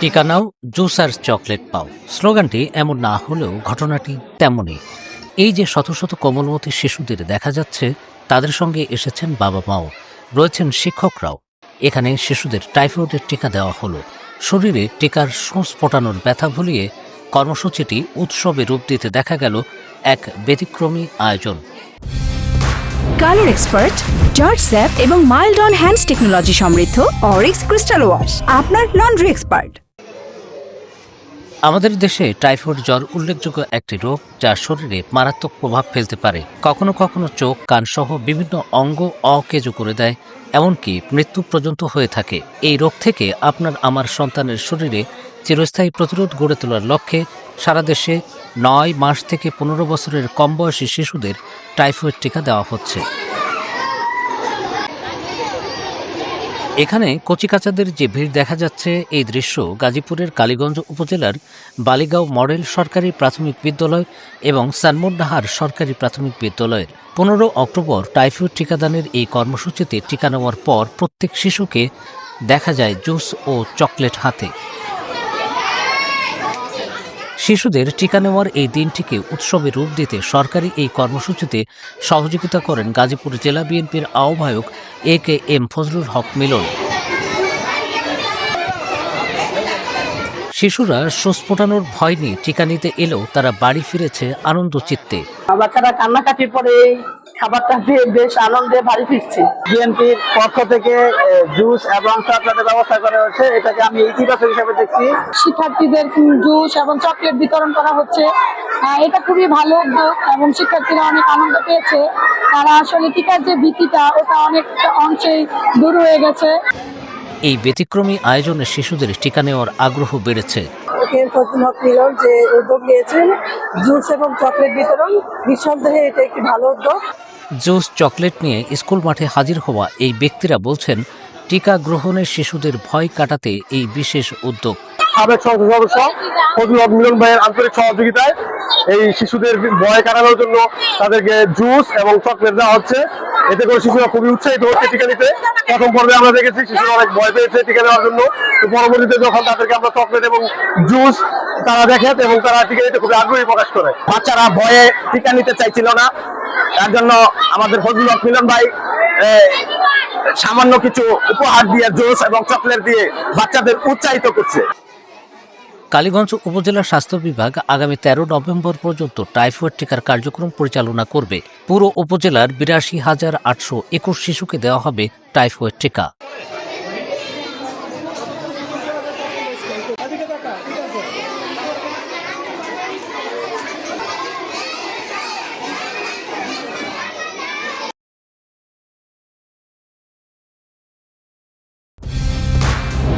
টিকা নাও জুস আর চকলেট পাও। স্লোগানটি এমন না হলেও ঘটনাটি তেমনই। এই যে শত শত কোমলমতী শিশুদের দেখা যাচ্ছে, তাদের সঙ্গে এসেছেন বাবা মাও, রয়েছেন শিক্ষকরাও। এখানে শিশুদের টাইফয়েডের টিকা দেওয়া হলো। শরীরে টিকার সোঁস ফোটানোর ব্যথা ভুলিয়ে কর্মসূচিটি উৎসবে রূপ দিতে দেখা গেল এক ব্যতিক্রমী আয়োজন। কালার এক্সপার্ট জর্জ স্যাপ এবং মাইল্ড অন হ্যান্ডস টেকনোলজি সমৃদ্ধ অরিক্স ক্রিস্টাল ওয়াশ, আপনার লন্ড্রি এক্সপার্ট। আমাদের দেশে টাইফয়েড জ্বর উল্লেখযোগ্য একটি রোগ যা শরীরে মারাত্মক প্রভাব ফেলতে পারে। কখনো কখনো চোখ, কান সহ বিভিন্ন অঙ্গ অকেজো করে দেয়, এমনকি মৃত্যু পর্যন্ত হয়ে থাকে। এই রোগ থেকে আপনার আমার সন্তানের শরীরে চিরস্থায়ী প্রতিরোধ গড়ে তোলার লক্ষ্যে সারা দেশে নয় মাস থেকে পনেরো বছরের কম বয়সী শিশুদের টাইফয়েড টিকা দেওয়া হচ্ছে। এখানে কচিকাচাদের যে ভিড় দেখা যাচ্ছে, এই দৃশ্য গাজীপুরের কালীগঞ্জ উপজেলার বালিগাঁও মডেল সরকারি প্রাথমিক বিদ্যালয় এবং সানমোডাহার সরকারি প্রাথমিক বিদ্যালয়ের। পনেরো অক্টোবর টাইফয়েড টিকাদানের এই কর্মসূচিতে টিকা নেওয়ার পর প্রত্যেক শিশুকে দেখা যায় জুস ও চকলেট হাতে। শিশুদের টিকা নেওয়ার এই দিনটিকে উৎসবে রূপ দিতে সরকারি এই কর্মসূচিতে সহযোগিতা করেন গাজীপুর জেলা বিএনপির আহ্বায়ক এ কে এম ফজলুল হক মিলন। শিশুরা সোস ফোটানোর ভয় নিয়ে টিকা নিতে এলেও তারা বাড়ি ফিরেছে আনন্দ চিত্তে বাচ্চারা কান্নাকাটির পরে এই খাবারটা দিয়ে বেশ আনন্দে বাড়ি ফিরছি। বিএনপির পক্ষ থেকে জুস এবং চকলেটের ব্যবস্থা করা হয়েছে। এটাকে আমি ইতিবাচক হিসেবে দেখছি। শিক্ষার্থীদের জুস এবং চকলেট বিতরণ করা হচ্ছে। এটা খুবই ভালো উদ্যোগ এবং শিক্ষার্থীরা অনেক আনন্দ পেয়েছে। তারা আসলে টিকার যে ভীতিটা ওটা অনেক অংশেই দূর হয়ে গেছে। এই ব্যতিক্রমী আয়োজনে শিশুদের টিকা নেওয়ার আগ্রহ বেড়েছে। হক মিলন যে উদ্যোগ নিয়েছেন। জুস এবং চকলেট বিতরণ নিঃসন্দেহে এটা একটি ভালো উদ্যোগ। জুস চকলেট নিয়ে স্কুল মাঠে হাজির হওয়া এই ব্যক্তিরা বলছেন টিকা গ্রহণে শিশুদের ভয় কাটাতে এই বিশেষ উদ্যোগ। সাবেক সংসদ সদস্য ফজলুল হক মিলন ভাইয়ের আন্তরিক সহযোগিতায় এই শিশুদের ভয় কাটানোর জন্য তাদেরকে জুস এবং চকলেট দেওয়া হচ্ছে। এতে করে শিশুরা খুবই উৎসাহিত হচ্ছে টিকা নিতে প্রথম পর্বে আমরা দেখেছি শিশুরা অনেক ভয় পেয়েছে টিকা নেওয়ার জন্য। তো পরবর্তীতে যখন তাদেরকে আমরা চকলেট এবং জুস তারা দেখে এবং তারা টিকা নিতে খুবই আগ্রহী প্রকাশ করে। বাচ্চারা ভয়ে টিকা নিতে চাইছিল না। তার জন্য আমাদের ফজলুল মিলন ভাই সামান্য কিছু উপহার দিয়ে জুস এবং চকলেট দিয়ে বাচ্চাদের উৎসাহিত করছে। কালীগঞ্জ উপজেলা স্বাস্থ্য বিভাগ আগামী তেরো নভেম্বর পর্যন্ত টাইফয়েড টিকার কার্যক্রম পরিচালনা করবে। পুরো উপজেলার বিরাশি হাজার আটশো একুশ শিশুকে দেওয়া হবে টাইফয়েড টিকা।